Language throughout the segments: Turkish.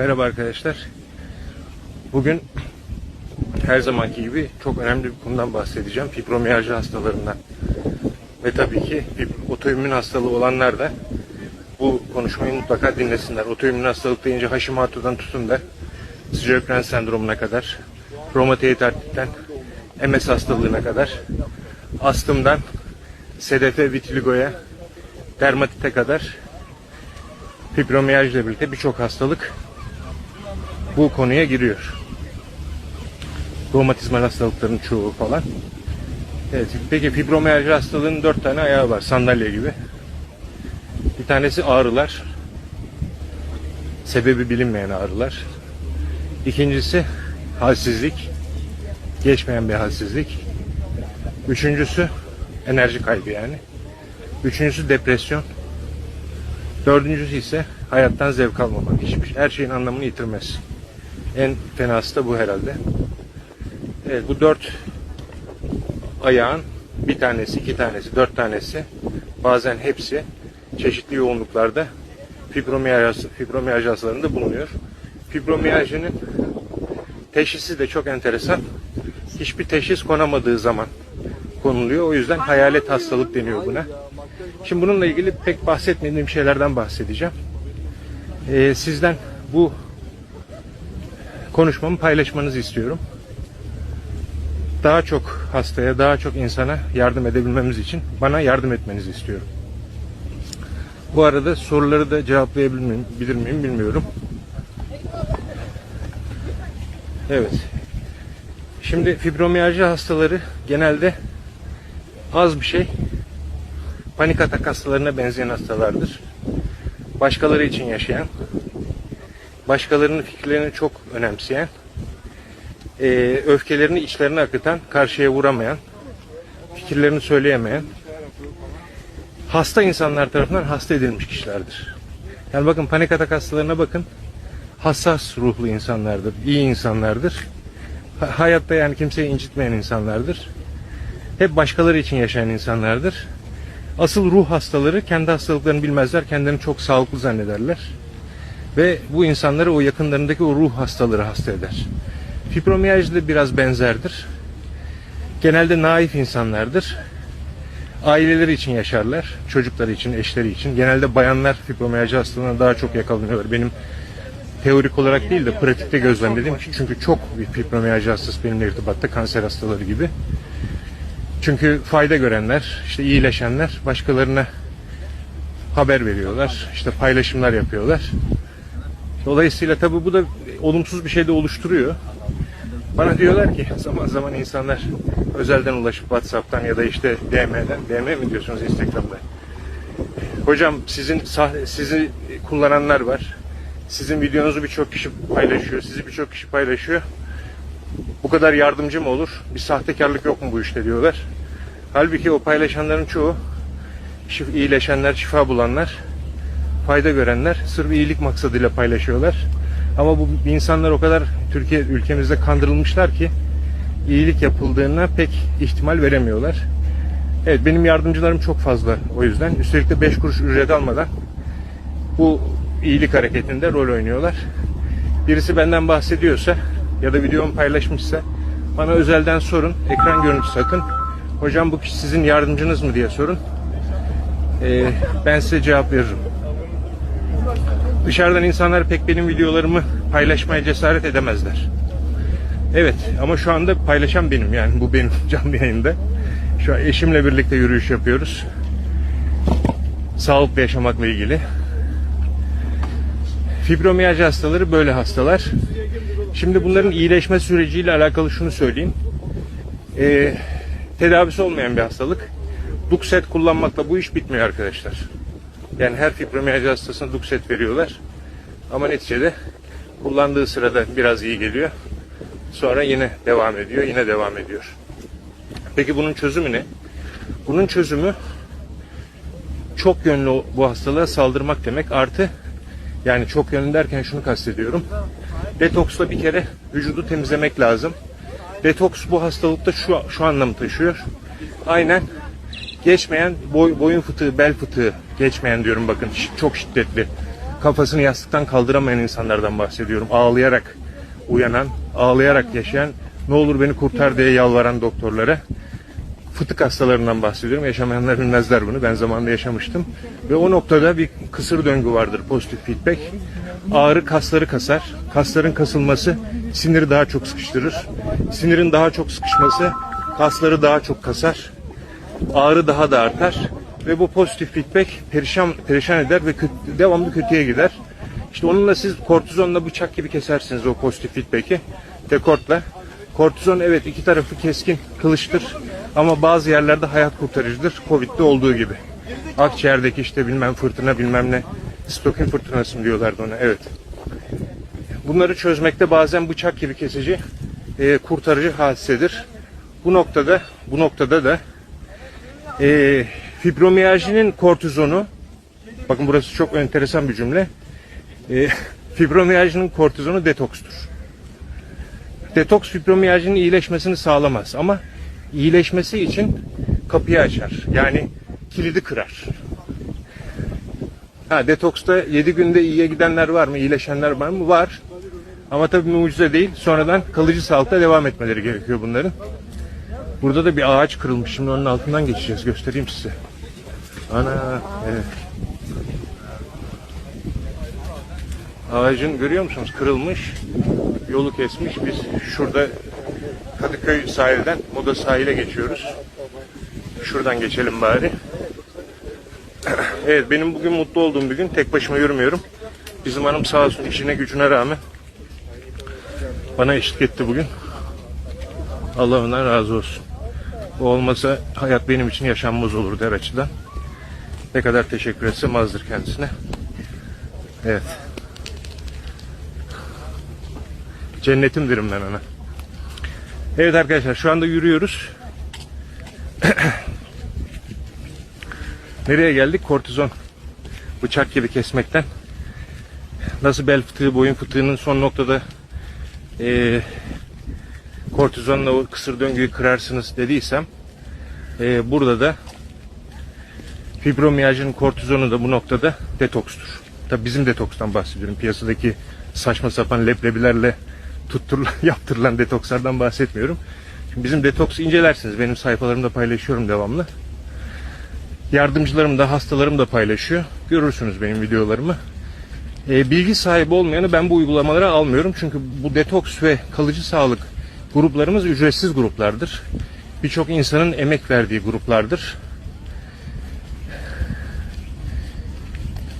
Merhaba arkadaşlar. Bugün her zamanki gibi çok önemli bir konudan bahsedeceğim. Fibromiyalji hastalarından. Ve tabii ki otoimmün hastalığı olanlar da bu konuşmayı mutlaka dinlesinler. Otoimmün hastalık deyince Hashimoto'dan tutun da Sjögren sendromuna kadar, romatoid artritten MS hastalığına kadar, astımdan SDF vitiligoya, dermatite kadar fibromiyalji ile birlikte birçok hastalık bu konuya giriyor. Romatizmal hastalıkların çoğu falan. Evet, peki fibromiyalji hastalığının dört tane ayağı var, sandalye gibi. Bir tanesi ağrılar. Sebebi bilinmeyen ağrılar. İkincisi halsizlik. Geçmeyen bir halsizlik. Üçüncüsü enerji kaybı yani. Üçüncüsü depresyon. Dördüncüsü ise hayattan zevk almamak. Hiçbir, her şeyin anlamını yitirmez. En fenası da bu herhalde. Evet bu dört ayağın bir tanesi, iki tanesi, dört tanesi bazen hepsi çeşitli yoğunluklarda fibromiyalji, fibromiyalji hastalarında bulunuyor. Fibromiyajinin teşhisi de çok enteresan. Hiçbir teşhis konamadığı zaman konuluyor. O yüzden hayalet hastalık deniyor buna. Şimdi bununla ilgili pek bahsetmediğim şeylerden bahsedeceğim. Ee, sizden bu konuşmamı paylaşmanızı istiyorum. Daha çok hastaya, daha çok insana yardım edebilmemiz için bana yardım etmenizi istiyorum. Bu arada soruları da cevaplayabilir miyim, bilmiyorum. Evet. Şimdi fibromiyalji hastaları genelde az bir şey panik atak hastalarına benzeyen hastalardır. Başkaları için yaşayan, başkalarının fikirlerini çok önemseyen, eee, öfkelerini içlerine akıtan, karşıya vuramayan, fikirlerini söyleyemeyen, hasta insanlar tarafından hasta edilmiş kişilerdir. Yani bakın panik atak hastalarına bakın, hassas ruhlu insanlardır, iyi insanlardır. Ha- Hayatta yani kimseyi incitmeyen insanlardır. Hep başkaları için yaşayan insanlardır. Asıl ruh hastaları kendi hastalıklarını bilmezler, kendilerini çok sağlıklı zannederler. Ve bu insanları o yakınlarındaki o ruh hastaları hasta eder. Fibromiyalji de biraz benzerdir. Genelde naif insanlardır. Aileleri için yaşarlar, çocukları için, eşleri için. Genelde bayanlar fibromiyalji hastalığına daha çok yakalanıyorlar. Benim teorik olarak değil de pratikte gözlemlediğim çünkü çok bir fibromiyalji hastası benimle irtibatta kanser hastaları gibi. Çünkü fayda görenler, işte iyileşenler başkalarına haber veriyorlar, işte paylaşımlar yapıyorlar. Dolayısıyla tabii bu da olumsuz bir şey de oluşturuyor. Bana diyorlar ki zaman zaman insanlar özelden ulaşıp WhatsApp'tan ya da işte DM'den, DM mi diyorsunuz Instagram'da? Hocam sizin sizi kullananlar var. Sizin videonuzu birçok kişi paylaşıyor, sizi birçok kişi paylaşıyor bu kadar yardımcı mı olur? Bir sahtekarlık yok mu bu işte diyorlar. Halbuki o paylaşanların çoğu iyileşenler, şifa bulanlar, fayda görenler sırf iyilik maksadıyla paylaşıyorlar. Ama bu insanlar o kadar Türkiye ülkemizde kandırılmışlar ki iyilik yapıldığına pek ihtimal veremiyorlar. Evet benim yardımcılarım çok fazla o yüzden. Üstelik de 5 kuruş ücret almadan bu iyilik hareketinde rol oynuyorlar. Birisi benden bahsediyorsa ya da videomu paylaşmışsa bana özelden sorun. Ekran görüntüsü atın. Hocam bu kişi sizin yardımcınız mı diye sorun. Ee, ben size cevap veririm. Dışarıdan insanlar pek benim videolarımı paylaşmaya cesaret edemezler. Evet ama şu anda paylaşan benim yani bu benim canlı yayında. Şu an eşimle birlikte yürüyüş yapıyoruz. Sağlıklı yaşamakla ilgili. Fibromiyalji hastaları böyle hastalar. Şimdi bunların iyileşme süreciyle alakalı şunu söyleyeyim. Ee, tedavisi olmayan bir hastalık. Duxet kullanmakla bu iş bitmiyor arkadaşlar. Yani her fibromiyalji hastasına Duxet veriyorlar. Ama neticede kullandığı sırada biraz iyi geliyor. Sonra yine devam ediyor, yine devam ediyor. Peki bunun çözümü ne? Bunun çözümü çok yönlü bu hastalığa saldırmak demek artı yani çok yönlü derken şunu kastediyorum. Detoksla bir kere vücudu temizlemek lazım. Detoks bu hastalıkta şu, şu anlamı taşıyor. Aynen geçmeyen boy, boyun fıtığı, bel fıtığı geçmeyen diyorum bakın çok şiddetli kafasını yastıktan kaldıramayan insanlardan bahsediyorum. Ağlayarak uyanan, ağlayarak yaşayan, ne olur beni kurtar diye yalvaran doktorlara. Fıtık hastalarından bahsediyorum. Yaşamayanlar bilmezler bunu. Ben zamanında yaşamıştım. Ve o noktada bir kısır döngü vardır pozitif feedback. Ağrı kasları kasar. Kasların kasılması siniri daha çok sıkıştırır. Sinirin daha çok sıkışması kasları daha çok kasar. Ağrı daha da artar. Ve bu pozitif feedback perişan, perişan eder ve kötü, devamlı kötüye gider. İşte onunla siz kortizonla bıçak gibi kesersiniz o pozitif feedback'i. Dekortla. Kortizon evet iki tarafı keskin, kılıçtır. Ama bazı yerlerde hayat kurtarıcıdır. Covid'de olduğu gibi. Akciğerdeki işte bilmem fırtına bilmem ne. Stokin fırtınası mı diyorlardı ona. Evet. Bunları çözmekte bazen bıçak gibi kesici, e, kurtarıcı hadisedir. Bu noktada, bu noktada da e, fibromiyajinin kortizonu, bakın burası çok enteresan bir cümle. E, fibromiyajinin kortizonu detokstur. Detoks fibromiyajının iyileşmesini sağlamaz ama iyileşmesi için kapıyı açar. Yani kilidi kırar. Ha detoksta 7 günde iyiye gidenler var mı? iyileşenler var mı? Var. Ama tabii mucize değil. Sonradan kalıcı sağlıkta devam etmeleri gerekiyor bunların. Burada da bir ağaç kırılmış. Şimdi onun altından geçeceğiz. Göstereyim size. Ana. Evet. Ağacın görüyor musunuz? Kırılmış. Yolu kesmiş. Biz şurada Kadıköy sahilden Moda sahile geçiyoruz. Şuradan geçelim bari. Evet benim bugün mutlu olduğum bir gün. Tek başıma yürümüyorum. Bizim hanım sağ olsun işine gücüne rağmen bana eşlik etti bugün. Allah ondan razı olsun. O olmasa hayat benim için yaşanmaz olurdu her açıdan. Ne kadar teşekkür etsem azdır kendisine. Evet. Cennetimdirim ben ona. Evet arkadaşlar şu anda yürüyoruz. Nereye geldik? Kortizon. Bıçak gibi kesmekten. Nasıl bel fıtığı, boyun fıtığının son noktada eee kortizonla o kısır döngüyü kırarsınız dediysem eee, burada da fibromiyajın kortizonu da bu noktada detokstur. Tabi bizim detokstan bahsediyorum. Piyasadaki saçma sapan leblebilerle tutturulan, yaptırılan detokslardan bahsetmiyorum. Şimdi bizim detoks incelersiniz. Benim sayfalarımda paylaşıyorum devamlı. Yardımcılarım da hastalarım da paylaşıyor. Görürsünüz benim videolarımı. E, bilgi sahibi olmayanı ben bu uygulamalara almıyorum. Çünkü bu detoks ve kalıcı sağlık gruplarımız ücretsiz gruplardır. Birçok insanın emek verdiği gruplardır.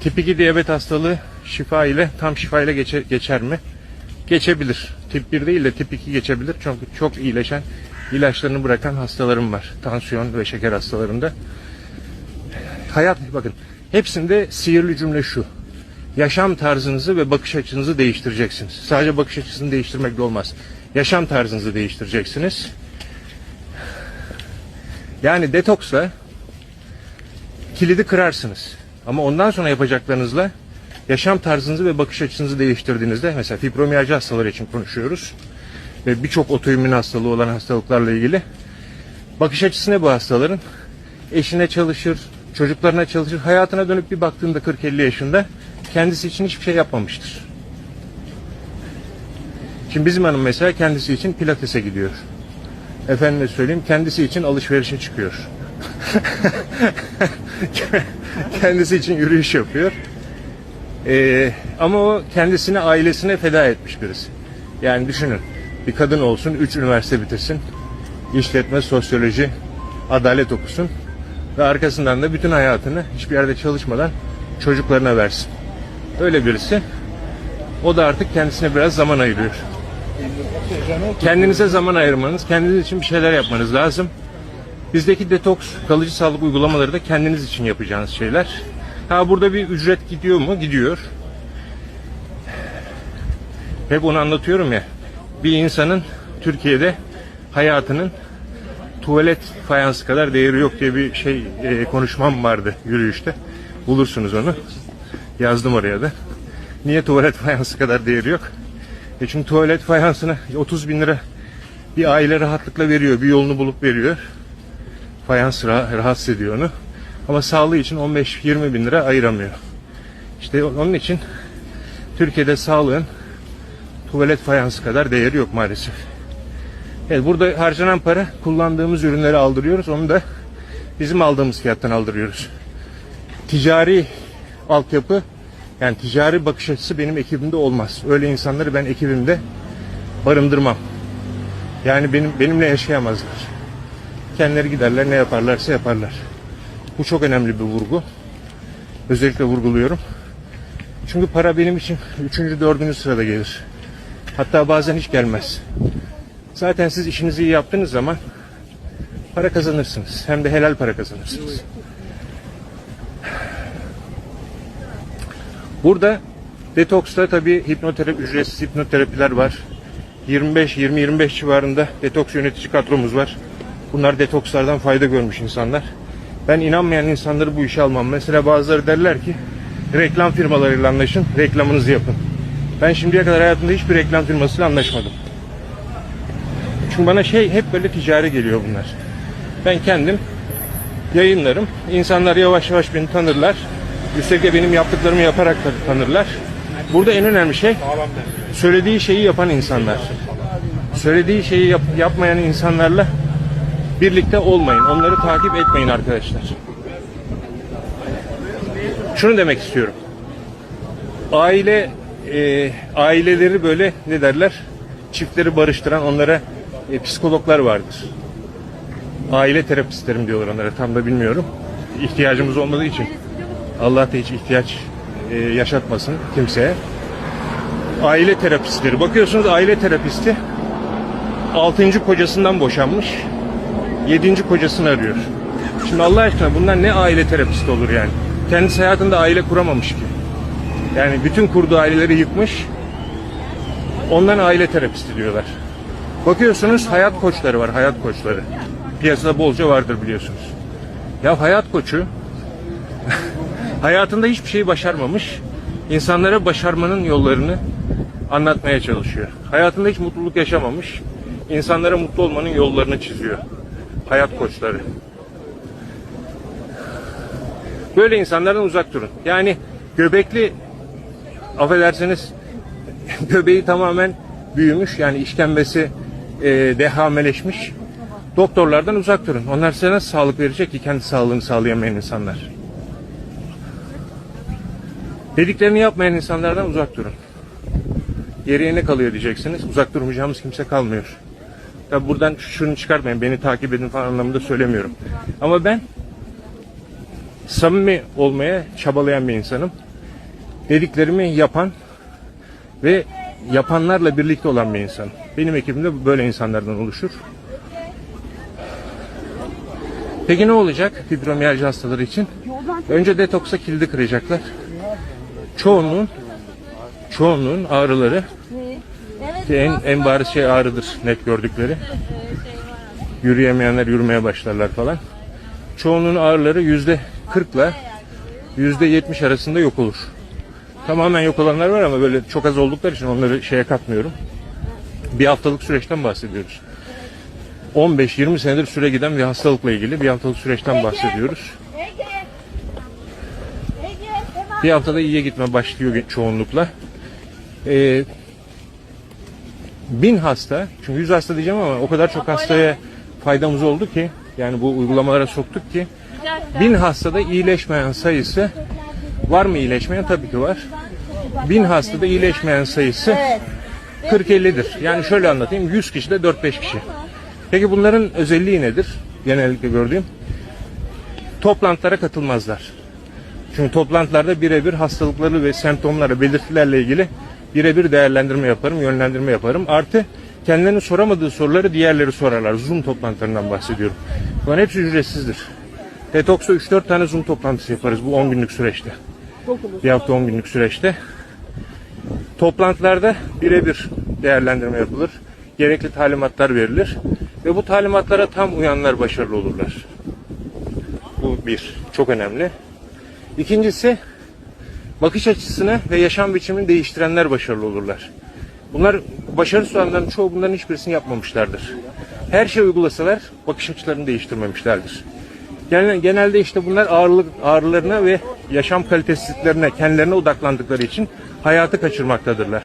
Tip 2 diyabet hastalığı şifa ile tam şifa ile geçer, geçer mi? Geçebilir. Tip 1 değil de tip 2 geçebilir. Çünkü çok iyileşen ilaçlarını bırakan hastalarım var. Tansiyon ve şeker hastalarında. Hayat bakın hepsinde sihirli cümle şu. Yaşam tarzınızı ve bakış açınızı değiştireceksiniz. Sadece bakış açısını değiştirmekle olmaz. Yaşam tarzınızı değiştireceksiniz. Yani detoksla kilidi kırarsınız. Ama ondan sonra yapacaklarınızla yaşam tarzınızı ve bakış açınızı değiştirdiğinizde mesela fibromiyalji hastaları için konuşuyoruz ve birçok otoimmün hastalığı olan hastalıklarla ilgili bakış açısı ne bu hastaların? Eşine çalışır, çocuklarına çalışır, hayatına dönüp bir baktığında 40-50 yaşında kendisi için hiçbir şey yapmamıştır. Şimdi bizim hanım mesela kendisi için pilatese gidiyor. Efendime söyleyeyim kendisi için alışverişe çıkıyor. kendisi için yürüyüş yapıyor. Ee, ama o kendisini ailesine feda etmiş birisi. Yani düşünün bir kadın olsun, üç üniversite bitirsin, işletme, sosyoloji, adalet okusun ve arkasından da bütün hayatını hiçbir yerde çalışmadan çocuklarına versin. Öyle birisi. O da artık kendisine biraz zaman ayırıyor. Kendinize zaman ayırmanız, kendiniz için bir şeyler yapmanız lazım. Bizdeki detoks, kalıcı sağlık uygulamaları da kendiniz için yapacağınız şeyler. Ha burada bir ücret gidiyor mu? Gidiyor. Hep onu anlatıyorum ya. Bir insanın Türkiye'de hayatının tuvalet fayansı kadar değeri yok diye bir şey e, konuşmam vardı yürüyüşte. Bulursunuz onu. Yazdım oraya da. Niye tuvalet fayansı kadar değeri yok? E çünkü tuvalet fayansına 30 bin lira bir aile rahatlıkla veriyor. Bir yolunu bulup veriyor. Fayans rah- rahatsız ediyor onu. Ama sağlığı için 15-20 bin lira ayıramıyor. İşte onun için Türkiye'de sağlığın tuvalet fayansı kadar değeri yok maalesef. Evet burada harcanan para kullandığımız ürünleri aldırıyoruz. Onu da bizim aldığımız fiyattan aldırıyoruz. Ticari altyapı yani ticari bakış açısı benim ekibimde olmaz. Öyle insanları ben ekibimde barındırmam. Yani benim benimle yaşayamazlar. Kendileri giderler ne yaparlarsa yaparlar. Bu çok önemli bir vurgu. Özellikle vurguluyorum. Çünkü para benim için üçüncü, dördüncü sırada gelir. Hatta bazen hiç gelmez. Zaten siz işinizi iyi yaptığınız zaman para kazanırsınız. Hem de helal para kazanırsınız. Burada detoksta tabii hipnoterapi, ücretsiz hipnoterapiler var. 25-20-25 civarında detoks yönetici kadromuz var. Bunlar detokslardan fayda görmüş insanlar. Ben inanmayan insanları bu işe almam. Mesela bazıları derler ki reklam firmalarıyla anlaşın, reklamınızı yapın. Ben şimdiye kadar hayatımda hiçbir reklam firmasıyla anlaşmadım. Çünkü bana şey hep böyle ticari geliyor bunlar. Ben kendim yayınlarım. İnsanlar yavaş yavaş beni tanırlar. Üstelik de benim yaptıklarımı yaparak tanırlar. Burada en önemli şey söylediği şeyi yapan insanlar. Söylediği şeyi yap- yapmayan insanlarla birlikte olmayın. Onları takip etmeyin arkadaşlar. Şunu demek istiyorum. Aile e, aileleri böyle ne derler? Çiftleri barıştıran onlara e, psikologlar vardır. Aile terapistlerim diyorlar onlara. Tam da bilmiyorum. İhtiyacımız olmadığı için Allah da hiç ihtiyaç e, yaşatmasın kimseye. Aile terapistleri. Bakıyorsunuz aile terapisti 6. kocasından boşanmış. 7. kocasını arıyor. Şimdi Allah aşkına bunlar ne aile terapisti olur yani? Kendisi hayatında aile kuramamış ki. Yani bütün kurduğu aileleri yıkmış. Ondan aile terapisti diyorlar. Bakıyorsunuz hayat koçları var, hayat koçları. Piyasada bolca vardır biliyorsunuz. Ya hayat koçu hayatında hiçbir şey başarmamış. insanlara başarmanın yollarını anlatmaya çalışıyor. Hayatında hiç mutluluk yaşamamış. insanlara mutlu olmanın yollarını çiziyor. Hayat koçları. Böyle insanlardan uzak durun. Yani göbekli affedersiniz göbeği tamamen büyümüş yani işkembesi e, dehameleşmiş doktorlardan uzak durun. Onlar size nasıl sağlık verecek ki kendi sağlığını sağlayamayan insanlar. Dediklerini yapmayan insanlardan uzak durun. Geriye ne kalıyor diyeceksiniz. Uzak durmayacağımız kimse kalmıyor. Tabi buradan şunu çıkartmayın, beni takip edin falan anlamında söylemiyorum. Ama ben samimi olmaya çabalayan bir insanım. Dediklerimi yapan ve yapanlarla birlikte olan bir insan. Benim ekibim de böyle insanlardan oluşur. Peki ne olacak fibromiyalji hastaları için? Önce detoksa kilidi kıracaklar. Çoğunluğun çoğunluğun ağrıları en, en bariz şey ağrıdır net gördükleri. Yürüyemeyenler yürümeye başlarlar falan. Çoğunluğun ağrıları yüzde 40 ile yüzde 70 arasında yok olur. Tamamen yok olanlar var ama böyle çok az oldukları için onları şeye katmıyorum. Bir haftalık süreçten bahsediyoruz. 15-20 senedir süre giden bir hastalıkla ilgili bir haftalık süreçten bahsediyoruz. Bir haftada iyiye gitme başlıyor çoğunlukla. Ee, bin hasta, çünkü 100 hasta diyeceğim ama o kadar çok hastaya faydamız oldu ki, yani bu uygulamalara soktuk ki, bin hastada iyileşmeyen sayısı, var mı iyileşmeyen? Tabii ki var. Bin hastada iyileşmeyen sayısı 40-50'dir. Yani şöyle anlatayım, 100 kişide 4-5 kişi. Peki bunların özelliği nedir? Genellikle gördüğüm. Toplantılara katılmazlar. Çünkü toplantılarda birebir hastalıkları ve semptomları, belirtilerle ilgili birebir değerlendirme yaparım, yönlendirme yaparım. Artı kendilerinin soramadığı soruları diğerleri sorarlar. Zoom toplantılarından bahsediyorum. Bunların hepsi ücretsizdir. Detoks'ta 3-4 tane Zoom toplantısı yaparız bu 10 günlük süreçte. Bir hafta 10 günlük süreçte. Toplantılarda birebir değerlendirme yapılır. Gerekli talimatlar verilir. Ve bu talimatlara tam uyanlar başarılı olurlar. Bu bir. Çok önemli. İkincisi bakış açısını ve yaşam biçimini değiştirenler başarılı olurlar. Bunlar başarısız olanların çoğu bunların hiçbirisini yapmamışlardır. Her şey uygulasalar bakış açılarını değiştirmemişlerdir. Genel- Genelde işte bunlar ağırlık ağrılarına ve yaşam kalitesizliklerine kendilerine odaklandıkları için hayatı kaçırmaktadırlar.